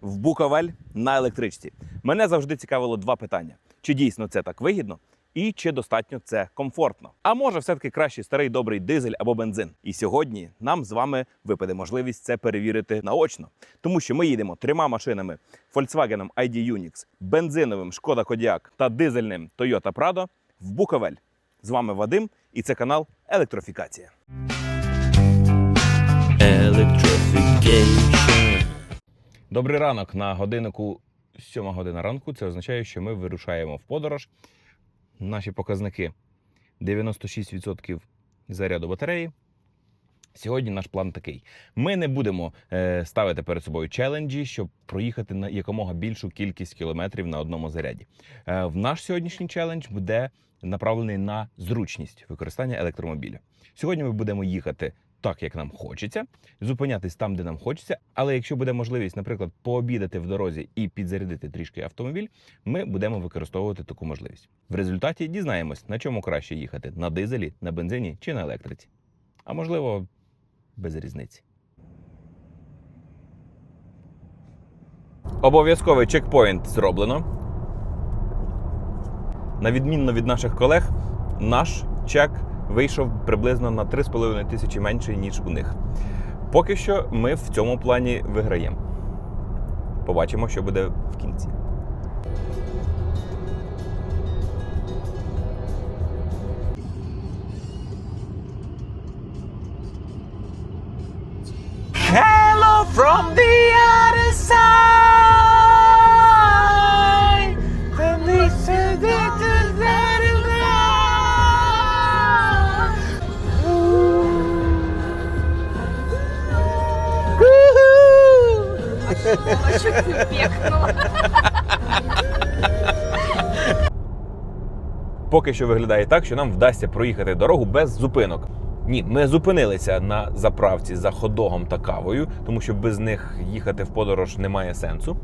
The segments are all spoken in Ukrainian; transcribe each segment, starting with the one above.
в Буковель на електричці. Мене завжди цікавило два питання: чи дійсно це так вигідно? І чи достатньо це комфортно? А може, все-таки краще старий добрий дизель або бензин? І сьогодні нам з вами випаде можливість це перевірити наочно, тому що ми їдемо трьома машинами: Volkswagen ID Unix, бензиновим Шкода Kodiaq та дизельним Toyota Prado в Буковель. З вами Вадим, і це канал Електрофікація. Electrification. Добрий ранок на годиннику 7 година ранку. Це означає, що ми вирушаємо в подорож. Наші показники 96% заряду батареї. Сьогодні наш план такий: ми не будемо е, ставити перед собою челенджі, щоб проїхати на якомога більшу кількість кілометрів на одному заряді. Е, в наш сьогоднішній челендж буде направлений на зручність використання електромобіля. Сьогодні ми будемо їхати так, як нам хочеться, зупинятись там, де нам хочеться. Але якщо буде можливість, наприклад, пообідати в дорозі і підзарядити трішки автомобіль, ми будемо використовувати таку можливість. В результаті дізнаємось, на чому краще їхати: на дизелі, на бензині чи на електриці. А можливо, без різниці. Обов'язковий чекпоінт зроблено. На відмінно від наших колег, наш чек вийшов приблизно на 3,5 тисячі менше, ніж у них. Поки що ми в цьому плані виграємо. Побачимо, що буде в кінці. Hello from the Пекнула. Поки що виглядає так, що нам вдасться проїхати дорогу без зупинок. Ні, ми зупинилися на заправці за ходогом та кавою, тому що без них їхати в подорож немає сенсу.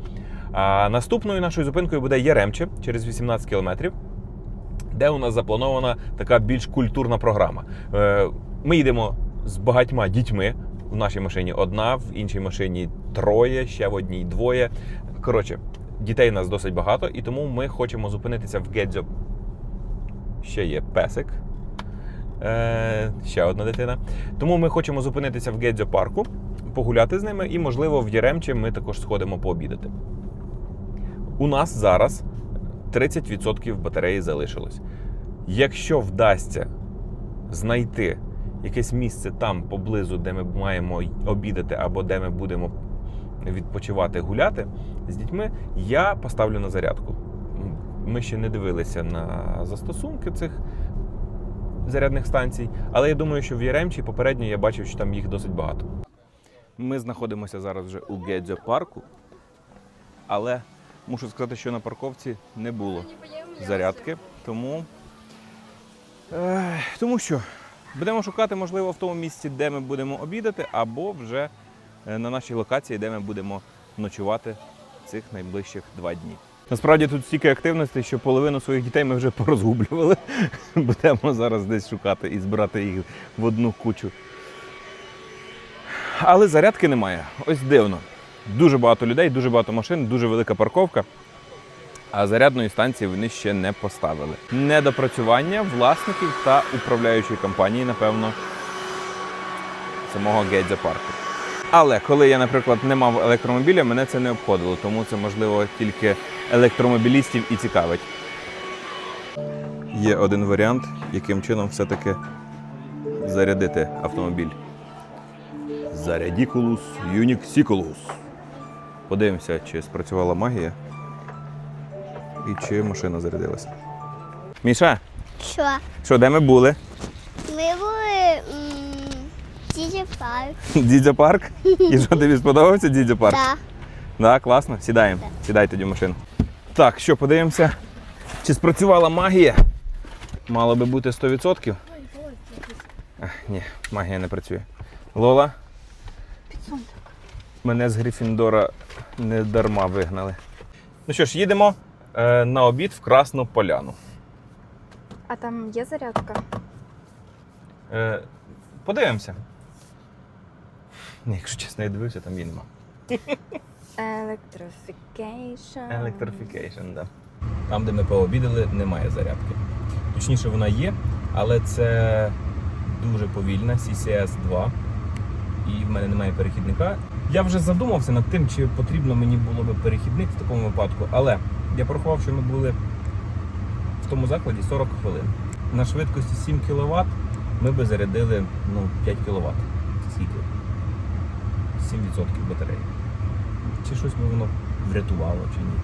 А наступною нашою зупинкою буде Яремче через 18 кілометрів, де у нас запланована така більш культурна програма. Е, Ми їдемо з багатьма дітьми. В нашій машині одна, в іншій машині троє, ще в одній двоє. Коротше, дітей нас досить багато, і тому ми хочемо зупинитися в Гедзьо ще є песик. Е, ще одна дитина. Тому ми хочемо зупинитися в Гедзьо парку, погуляти з ними, і, можливо, в Яремче ми також сходимо пообідати. У нас зараз 30% батареї залишилось. Якщо вдасться знайти якесь місце там поблизу, де ми маємо обідати, або де ми будемо відпочивати, гуляти з дітьми, я поставлю на зарядку. Ми ще не дивилися на застосунки цих зарядних станцій, але я думаю, що в Яремчі попередньо я бачив, що там їх досить багато. Ми знаходимося зараз вже у Гедзьо парку, але мушу сказати, що на парковці не було зарядки, тому, е, тому що будемо шукати, можливо, в тому місці, де ми будемо обідати, або вже е, на нашій локації, де ми будемо ночувати цих найближчих два дні. Насправді тут стільки активностей, що половину своїх дітей ми вже порозгублювали. Будемо зараз десь шукати і збирати їх в одну кучу. Але зарядки немає. Ось дивно. Дуже багато людей, дуже багато машин, дуже велика парковка. А зарядної станції вони ще не поставили. Недопрацювання власників та управляючої компанії, напевно, самого Гейдза. Але коли я, наприклад, не мав електромобіля, мене це не обходило, тому це можливо тільки електромобілістів і цікавить. Є один варіант, яким чином все-таки зарядити автомобіль. Зарядікулус Юніксікулус. Подивимося, чи спрацювала магія і чи машина зарядилася. Міша, Що? що, де ми були? Ми були Діджі Парк. Дідзя парк? І що тобі сподобався Дідзя парк? Так. Да, класно. Сідаємо. Сідай тоді в машину. Так, що подивимося, чи спрацювала магія. Мало би бути 100%. Ах, ні, магія не працює. Лола. Мене з Грифіндора не дарма вигнали. Ну що ж, їдемо на обід в Красну Поляну. А там є зарядка? Е, подивимося. Ні, якщо чесно, я дивився, там її нема. Electrification. Electrification, да. Там, де ми пообідали, немає зарядки. Точніше, вона є, але це дуже повільна CCS 2. І в мене немає перехідника. Я вже задумався над тим, чи потрібно мені було би перехідник в такому випадку, але я порахував, що ми були в тому закладі 40 хвилин. На швидкості 7 кВт ми би зарядили ну, 5 кВт. Скільки? 7% батареї. Чи щось би воно врятувало, чи ні.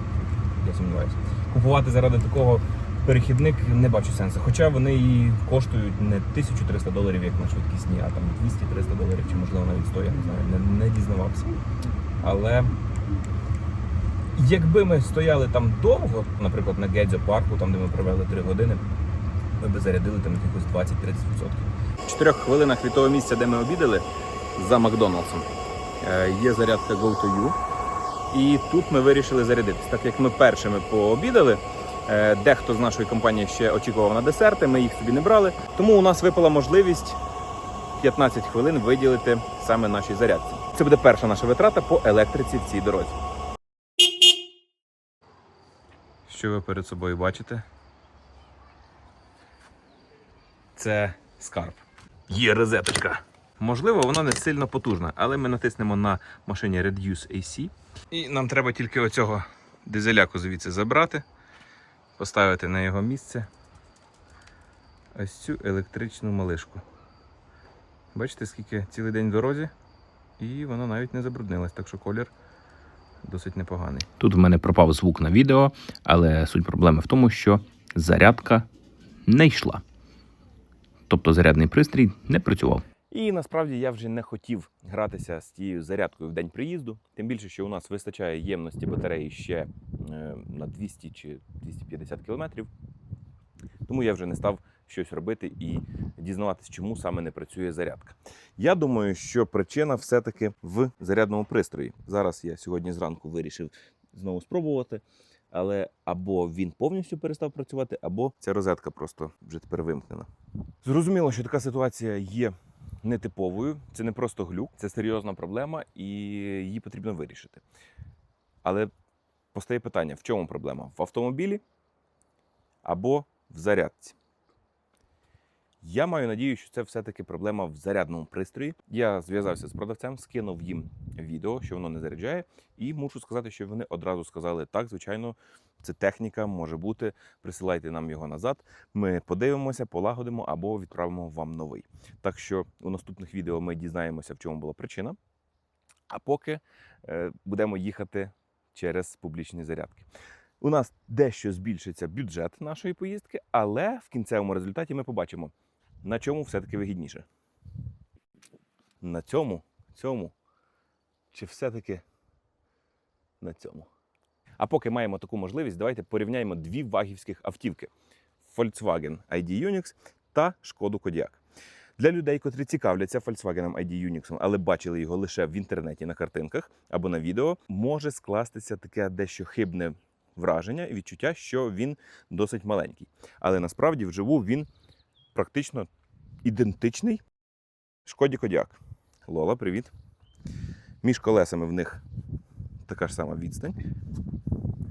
Я сумніваюся. Купувати заради такого перехідник не бачу сенсу. Хоча вони і коштують не 1300 доларів, як на швидкісні, а там 200-300 доларів, чи можливо навіть 100, я не знаю, не, не дізнавався. Але якби ми стояли там довго, наприклад, на Гедзо парку, там де ми провели 3 години, ми би зарядили там якихось 20-30%. В 4 хвилинах від того місця, де ми обідали, за Макдоналдсом, е, є зарядка Go2U. І тут ми вирішили зарядитись. Так як ми першими пообідали, е, дехто з нашої компанії ще очікував на десерти, ми їх собі не брали. Тому у нас випала можливість 15 хвилин виділити саме нашій зарядці. Це буде перша наша витрата по електриці в цій дорозі. Що ви перед собою бачите? Це скарб. Є розеточка. Можливо, вона не сильно потужна, але ми натиснемо на машині Reduce AC. І нам треба тільки оцього дизеляку звідси забрати, поставити на його місце ось цю електричну малишку. Бачите, скільки цілий день в дорозі, і воно навіть не забруднилось, так що колір досить непоганий. Тут в мене пропав звук на відео, але суть проблеми в тому, що зарядка не йшла. Тобто зарядний пристрій не працював. І насправді я вже не хотів гратися з тією зарядкою в день приїзду. Тим більше, що у нас вистачає ємності батареї ще е, на 200 чи 250 кілометрів. Тому я вже не став щось робити і дізнаватись, чому саме не працює зарядка. Я думаю, що причина все-таки в зарядному пристрої. Зараз я сьогодні зранку вирішив знову спробувати. Але або він повністю перестав працювати, або ця розетка просто вже тепер вимкнена. Зрозуміло, що така ситуація є нетиповою, це не просто глюк, це серйозна проблема, і її потрібно вирішити. Але постає питання: в чому проблема? В автомобілі або в зарядці? Я маю надію, що це все-таки проблема в зарядному пристрої. Я зв'язався з продавцем, скинув їм відео, що воно не заряджає, і мушу сказати, що вони одразу сказали: так, звичайно, це техніка може бути. Присилайте нам його назад. Ми подивимося, полагодимо або відправимо вам новий. Так що у наступних відео ми дізнаємося, в чому була причина. А поки е, будемо їхати через публічні зарядки. У нас дещо збільшиться бюджет нашої поїздки, але в кінцевому результаті ми побачимо, на чому все-таки вигідніше. На цьому, цьому, чи все-таки на цьому. А поки маємо таку можливість, давайте порівняємо дві вагівських автівки: Volkswagen ID Unix та Шкоду Kodiaq. Для людей, котрі цікавляться Volkswagen ID Unix, але бачили його лише в інтернеті на картинках або на відео, може скластися таке дещо хибне враження і відчуття, що він досить маленький. Але насправді вживу він практично ідентичний Шкоді Kodiaq. Лола, привіт. Між колесами в них така ж сама відстань.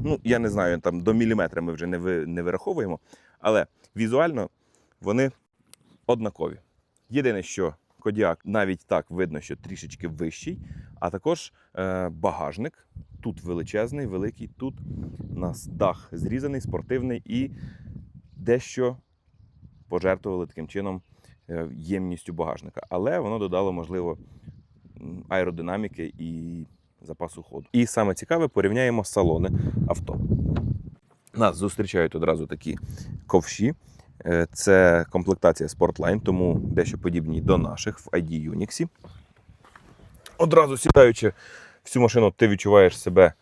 Ну, я не знаю, там до міліметра ми вже не, ви, не вираховуємо, але візуально вони однакові. Єдине, що Кодіак навіть так видно, що трішечки вищий, а також е, багажник. Тут величезний, великий, тут у нас дах зрізаний, спортивний і дещо пожертвували таким чином ємністю багажника. Але воно додало, можливо, аеродинаміки і запасу ходу. І саме цікаве, порівняємо салони авто. Нас зустрічають одразу такі ковші. Е, Це комплектація Sportline, тому дещо подібні до наших в ID Unix. Одразу сідаючи в цю машину, ти відчуваєш себе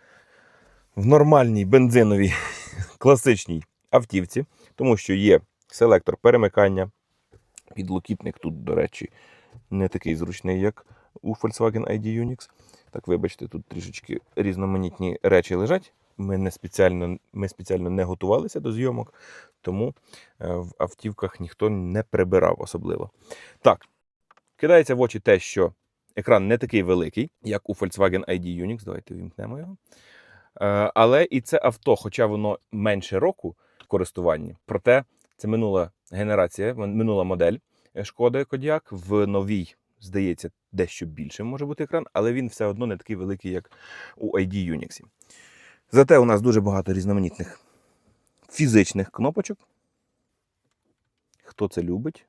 в нормальній бензиновій класичній автівці, тому що є селектор перемикання. Підлокітник тут, до речі, не такий зручний, як у Volkswagen ID Unix. Так, вибачте, тут трішечки різноманітні речі лежать. Ми не спеціально, ми спеціально не готувалися до зйомок, тому е, в автівках ніхто не прибирав особливо. Так, кидається в очі те, що Екран не такий великий, як у Volkswagen ID Unix. Давайте вімкнемо його. Е, Але і це авто, хоча воно менше року в користуванні, проте це минула генерація, минула модель е, шкоди Кодіак. В новій, здається, дещо більше може бути екран, але він все одно не такий великий, як у ID Unix. Зате у нас дуже багато різноманітних фізичних кнопочок. Хто це любить,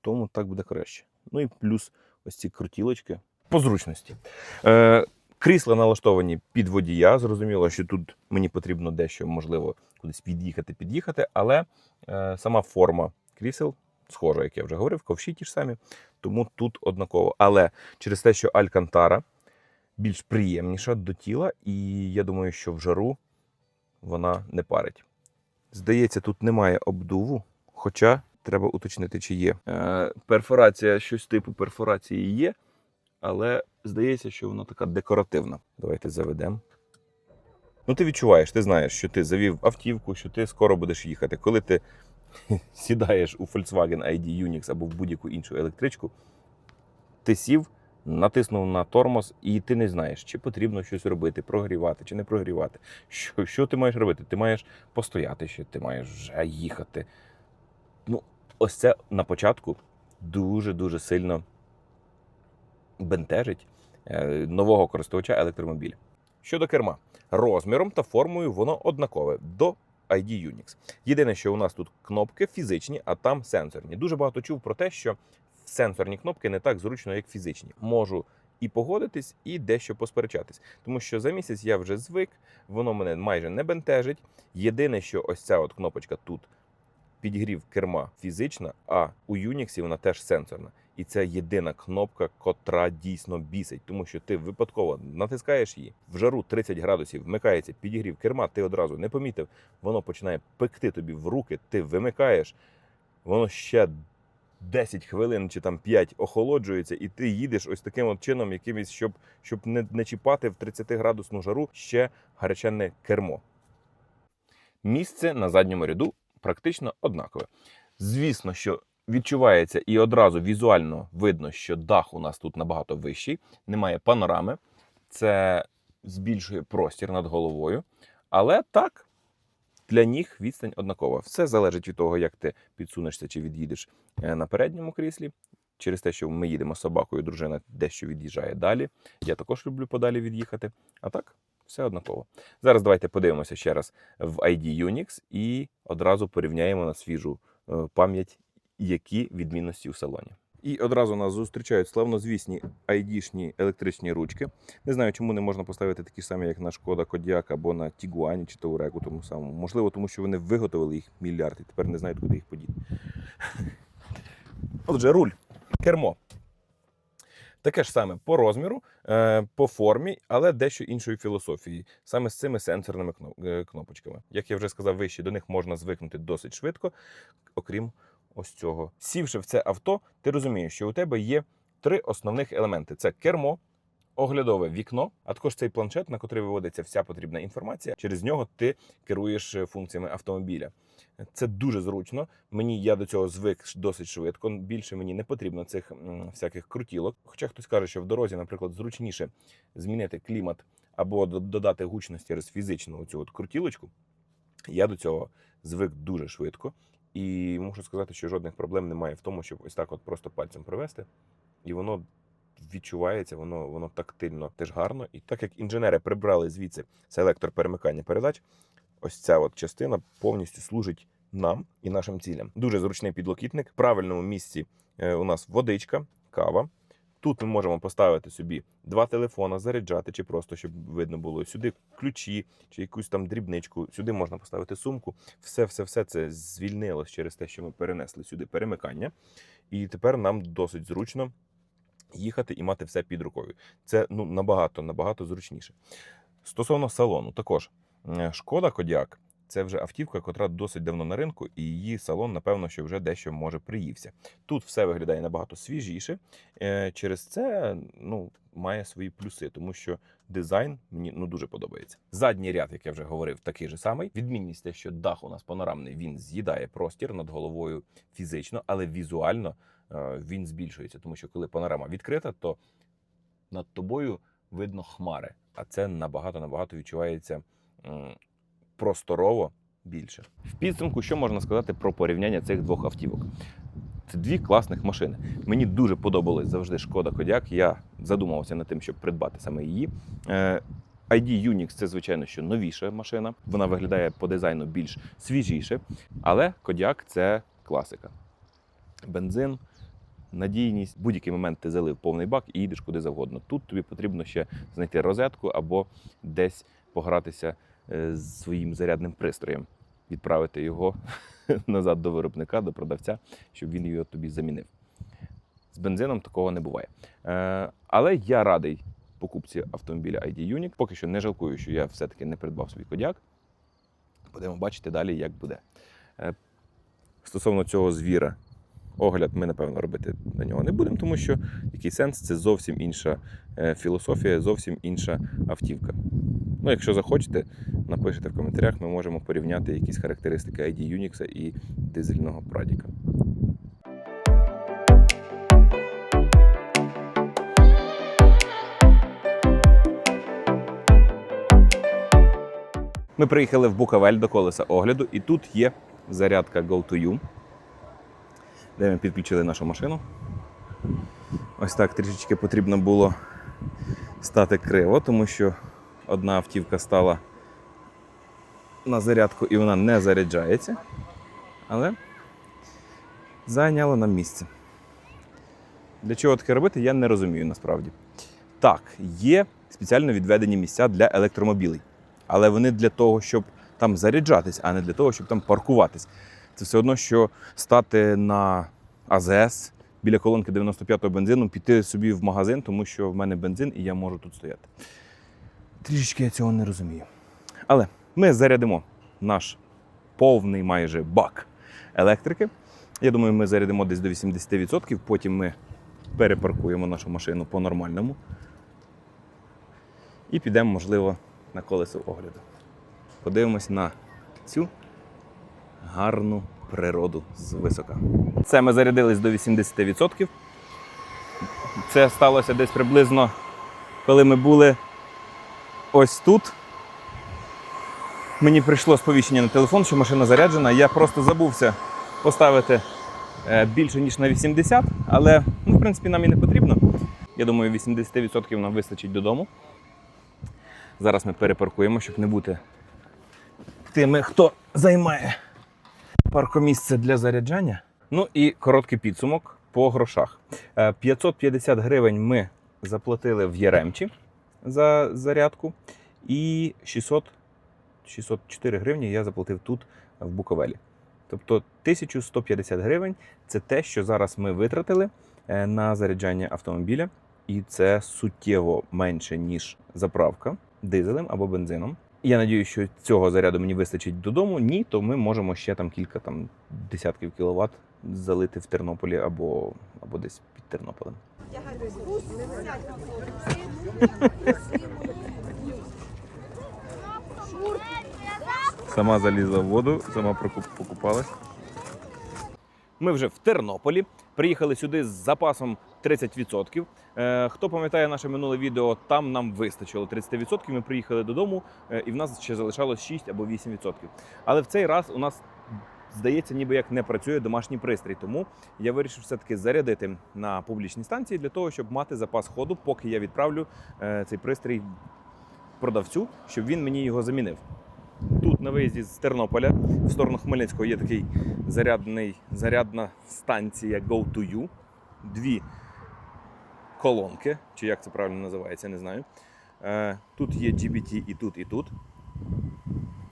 тому так буде краще. Ну і плюс ось ці крутілочки по зручності. Е, крісла налаштовані під водія. Зрозуміло, що тут мені потрібно дещо, можливо, кудись під'їхати, під'їхати, але е, сама форма крісел схожа, як я вже говорив, ковші ті ж самі, тому тут однаково. Але через те, що Алькантара більш приємніша до тіла, і я думаю, що в жару вона не парить. Здається, тут немає обдуву, хоча треба уточнити, чи є. Е, перфорація, щось типу перфорації є, але здається, що вона така декоративна. Давайте заведемо. Ну, ти відчуваєш, ти знаєш, що ти завів автівку, що ти скоро будеш їхати. Коли ти сідаєш у Volkswagen ID Unix або в будь-яку іншу електричку, ти сів, натиснув на тормоз, і ти не знаєш, чи потрібно щось робити, прогрівати чи не прогрівати. Що, що ти маєш робити? Ти маєш постояти ще, ти маєш вже їхати. Ну, ось це на початку дуже-дуже сильно бентежить е, нового користувача електромобіля. Щодо керма, розміром та формою воно однакове до ID Unix. Єдине, що у нас тут кнопки фізичні, а там сенсорні. Дуже багато чув про те, що сенсорні кнопки не так зручно, як фізичні. Можу і погодитись, і дещо посперечатись. Тому що за місяць я вже звик, воно мене майже не бентежить. Єдине, що ось ця от кнопочка тут підігрів керма фізична, а у Unix вона теж сенсорна. І це єдина кнопка, котра дійсно бісить, тому що ти випадково натискаєш її в жару 30 градусів, вмикається підігрів керма, ти одразу не помітив, воно починає пекти тобі в руки, ти вимикаєш, воно ще 10 хвилин чи там 5 охолоджується, і ти їдеш ось таким от чином, якимось, щоб, щоб не, не чіпати в 30 градусну жару ще гарячене кермо. Місце на задньому ряду практично однакове. Звісно, що відчувається і одразу візуально видно, що дах у нас тут набагато вищий, немає панорами, це збільшує простір над головою. Але так, для ніг відстань однакова. Все залежить від того, як ти підсунешся чи від'їдеш е, на передньому кріслі. Через те, що ми їдемо з собакою, дружина дещо від'їжджає далі. Я також люблю подалі від'їхати. А так, все однаково. Зараз давайте подивимося ще раз в ID Unix і одразу порівняємо на свіжу е, пам'ять, які відмінності у салоні. І одразу нас зустрічають славнозвісні ID-шні електричні ручки. Не знаю, чому не можна поставити такі самі, як на Шкода Кодіак або на Тігуані чи Тауреку тому самому. Можливо, тому що вони виготовили їх мільярд і тепер не знають, куди їх подіти. Отже, руль, кермо. Таке ж саме по розміру, е, по формі, але дещо іншої філософії, саме з цими сенсорними е, кнопочками. Як я вже сказав вище, до них можна звикнути досить швидко, окрім ось цього. Сівши в це авто, ти розумієш, що у тебе є три основних елементи: це кермо, оглядове вікно, а також цей планшет, на котрий виводиться вся потрібна інформація. Через нього ти керуєш е, функціями автомобіля. Це дуже зручно. Мені я до цього звик досить швидко. Більше мені не потрібно цих всяких крутілок. Хоча хтось каже, що в дорозі, наприклад, зручніше змінити клімат або додати гучність через фізичну цю от крутілочку. Я до цього звик дуже швидко. І можу сказати, що жодних проблем немає в тому, щоб ось так от просто пальцем провести, і воно відчувається, воно, воно тактильно теж гарно. І так як інженери прибрали звідси селектор перемикання передач, ось ця от частина повністю служить нам і нашим цілям. Дуже зручний підлокітник. В правильному місці е, у нас водичка, кава. Тут ми можемо поставити собі два телефона, заряджати, чи просто щоб видно було сюди ключі, чи якусь там дрібничку. Сюди можна поставити сумку. Все, все, все це звільнилось через те, що ми перенесли сюди перемикання. І тепер нам досить зручно їхати і мати все під рукою. Це ну набагато набагато зручніше. Стосовно салону, також е, шкода Кодіак. Це вже автівка, котра досить давно на ринку, і її салон, напевно, що вже дещо може приївся. Тут все виглядає набагато свіжіше. Е, Через це ну, має свої плюси, тому що дизайн мені ну дуже подобається. Задній ряд, як я вже говорив, такий же самий. Відмінність те, що дах у нас панорамний, він з'їдає простір над головою фізично, але візуально е, він збільшується, тому що коли панорама відкрита, то над тобою видно хмари. А це набагато набагато відчувається просторово більше. В підсумку, що можна сказати про порівняння цих двох автівок? Це дві класних машини. Мені дуже подобалась завжди шкода Кодяк. Я задумався над тим, щоб придбати саме її. Е, ID Unix це, звичайно, що новіша машина. Вона виглядає по дизайну більш свіжіше, але Кодяк це класика. Бензин, надійність, будь-який момент ти залив повний бак і їдеш куди завгодно. Тут тобі потрібно ще знайти розетку або десь погратися з своїм зарядним пристроєм, відправити його назад до виробника, до продавця, щоб він його тобі замінив. З бензином такого не буває. Е, але я радий покупці автомобіля ID Unique. Поки що не жалкую, що я все-таки не придбав свій кодяк. Будемо бачити далі, як буде. Е, Стосовно цього звіра, огляд ми, напевно, робити на нього не будемо, тому що який сенс це зовсім інша е, філософія, зовсім інша автівка. Ну, якщо захочете, напишіть в коментарях, ми можемо порівняти якісь характеристики ID Unix і дизельного Прадіка. Ми приїхали в Букавель до колеса огляду, і тут є зарядка Go2U, де ми підключили нашу машину. Ось так трішечки потрібно було стати криво, тому що одна автівка стала на зарядку і вона не заряджається. Але зайняла нам місце. Для чого таке робити, я не розумію насправді. Так, є спеціально відведені місця для електромобілей, але вони для того, щоб там заряджатись, а не для того, щоб там паркуватись. Це все одно, що стати на АЗС біля колонки 95-го бензину, піти собі в магазин, тому що в мене бензин і я можу тут стояти. Трішечки я цього не розумію. Але ми зарядимо наш повний майже бак електрики. Я думаю, ми зарядимо десь до 80%, потім ми перепаркуємо нашу машину по-нормальному. І підемо, можливо, на колесо огляду. Подивимось на цю гарну природу з висока. Це ми зарядились до 80%. Це сталося десь приблизно, коли ми були ось тут. Мені прийшло сповіщення на телефон, що машина заряджена. Я просто забувся поставити е, більше, ніж на 80, але ну, в принципі нам і не потрібно. Я думаю, 80% нам вистачить додому. Зараз ми перепаркуємо, щоб не бути тими, хто займає паркомісце для заряджання. Ну і короткий підсумок по грошах. Е, 550 гривень ми заплатили в Яремчі за зарядку, і 600, 604 гривні я заплатив тут в Буковелі. Тобто 1150 гривень це те, що зараз ми витратили е, на заряджання автомобіля, і це суттєво менше, ніж заправка дизелем або бензином. Я надію, що цього заряду мені вистачить додому. Ні, то ми можемо ще там кілька там десятків кіловат залити в Тернополі або, або десь під Тернополем. Сама залізла в воду, сама покупалась. Ми вже в Тернополі. Приїхали сюди з запасом 30%. Е, хто пам'ятає наше минуле відео, там нам вистачило 30%. Ми приїхали додому, е, і в нас ще залишалось 6 або 8%. Але в цей раз у нас здається, ніби як не працює домашній пристрій. Тому я вирішив все-таки зарядити на публічній станції для того, щоб мати запас ходу, поки я відправлю е, цей пристрій продавцю, щоб він мені його замінив. Тут на виїзді з Тернополя в сторону Хмельницького є такий зарядний, зарядна станція Go2U. Дві колонки, чи як це правильно називається, не знаю. Е, Тут є GBT і тут, і тут.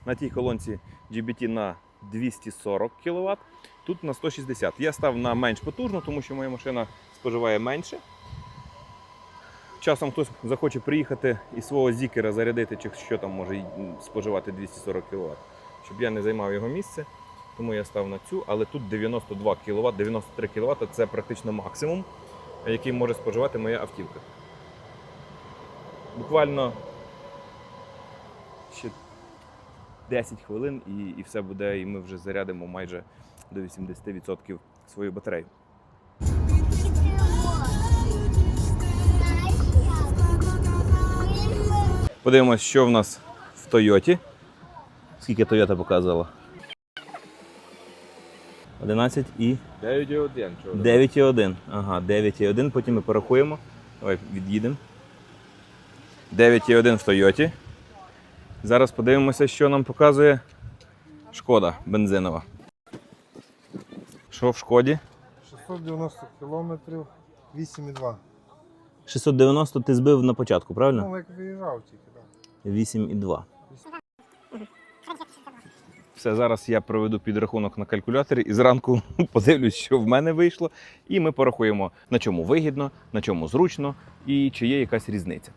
На тій колонці GBT на 240 кВт, тут на 160. Я став на менш потужну, тому що моя машина споживає менше. Часом хтось захоче приїхати і свого зікера зарядити, чи що там може споживати 240 кВт, щоб я не займав його місце. Тому я став на цю, але тут 92 кВт, 93 кВт це практично максимум, який може споживати моя автівка. Буквально ще 10 хвилин і, і все буде, і ми вже зарядимо майже до 80% свою батарею. Подивимось, що в нас в Тойоті. Скільки Тойота показувала? 11 і 9,1. 9,1. Ага, 9,1. Потім ми порахуємо. Давай від'їдемо. 9,1 в Тойоті. Зараз подивимося, що нам показує шкода бензинова. Що в шкоді? 690 кілометрів, 8,2. 690 ти збив на початку, правильно? Ну, як виїжджав тільки, так. 8,2. Все, зараз я проведу підрахунок на калькуляторі і зранку подивлюсь, що в мене вийшло. І ми порахуємо, на чому вигідно, на чому зручно і чи є якась різниця.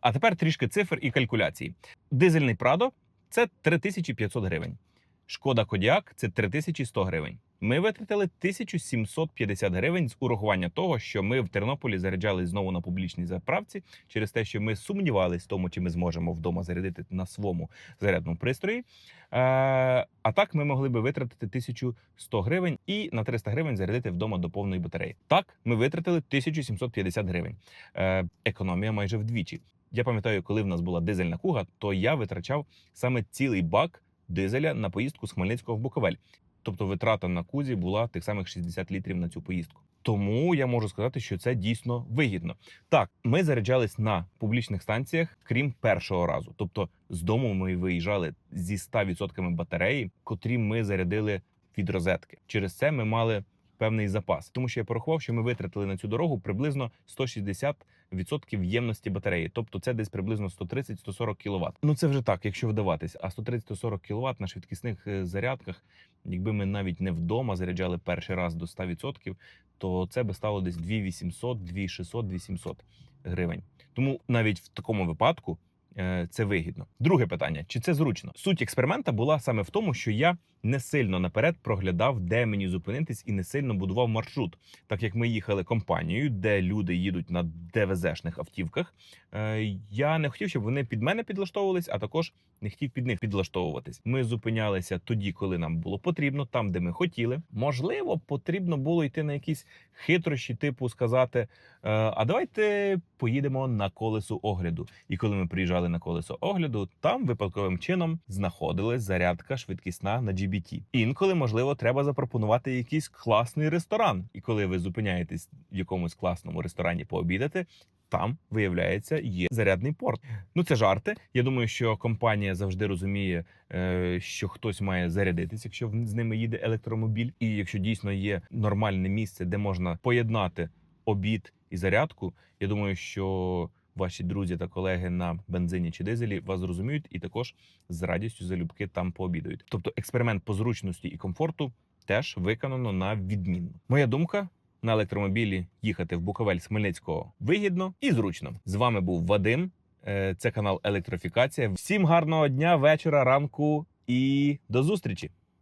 А тепер трішки цифр і калькуляцій. Дизельний Прадо це 3500 гривень. Шкода Кодіак це 3100 гривень. Ми витратили 1750 гривень з урахування того, що ми в Тернополі заряджали знову на публічній заправці через те, що ми сумнівались в тому, чи ми зможемо вдома зарядити на своєму зарядному пристрої. Е, а так ми могли би витратити 1100 гривень і на 300 гривень зарядити вдома до повної батареї. Так, ми витратили 1750 гривень. Е, економія майже вдвічі. Я пам'ятаю, коли в нас була дизельна куга, то я витрачав саме цілий бак дизеля на поїздку з Хмельницького в Буковель. Тобто витрата на кузі була тих самих 60 літрів на цю поїздку. Тому я можу сказати, що це дійсно вигідно. Так, ми заряджались на публічних станціях, крім першого разу. Тобто, з дому ми виїжджали зі 100% батареї, котрі ми зарядили від розетки. Через це ми мали певний запас, тому що я порахував, що ми витратили на цю дорогу приблизно 160% ємності батареї. Тобто це десь приблизно 130-140 кВт. Ну це вже так, якщо вдаватись. А 130-140 кВт на швидкісних е, зарядках, якби ми навіть не вдома заряджали перший раз до 100%, то це би стало десь 2800, 2600, 2700 гривень. Тому навіть в такому випадку е, це вигідно. Друге питання: чи це зручно? Суть експеримента була саме в тому, що я не сильно наперед проглядав, де мені зупинитись, і не сильно будував маршрут. Так як ми їхали компанією, де люди їдуть на ДВЗ-шних автівках. е, Я не хотів, щоб вони під мене підлаштовувались, а також не хотів під них підлаштовуватись. Ми зупинялися тоді, коли нам було потрібно, там, де ми хотіли. Можливо, потрібно було йти на якісь хитрощі, типу сказати: е, а давайте поїдемо на колесо огляду. І коли ми приїжджали на колесо огляду, там випадковим чином знаходилась зарядка швидкісна на GBT. Інколи, можливо, треба запропонувати якийсь класний ресторан. І коли ви зупиняєтесь в якомусь класному ресторані пообідати. Там виявляється є зарядний порт. Ну це жарти. Я думаю, що компанія завжди розуміє, е, що хтось має зарядитись, якщо з ними їде електромобіль. І якщо дійсно є нормальне місце, де можна поєднати обід і зарядку, я думаю, що ваші друзі та колеги на бензині чи дизелі вас зрозуміють і також з радістю залюбки там пообідають. Тобто експеримент по зручності і комфорту теж виконано на відмінно. Моя думка. На електромобілі їхати в Буковель з Хмельницького вигідно і зручно. З вами був Вадим. Е, Це канал Електрофікація. Всім гарного дня, вечора, ранку і до зустрічі!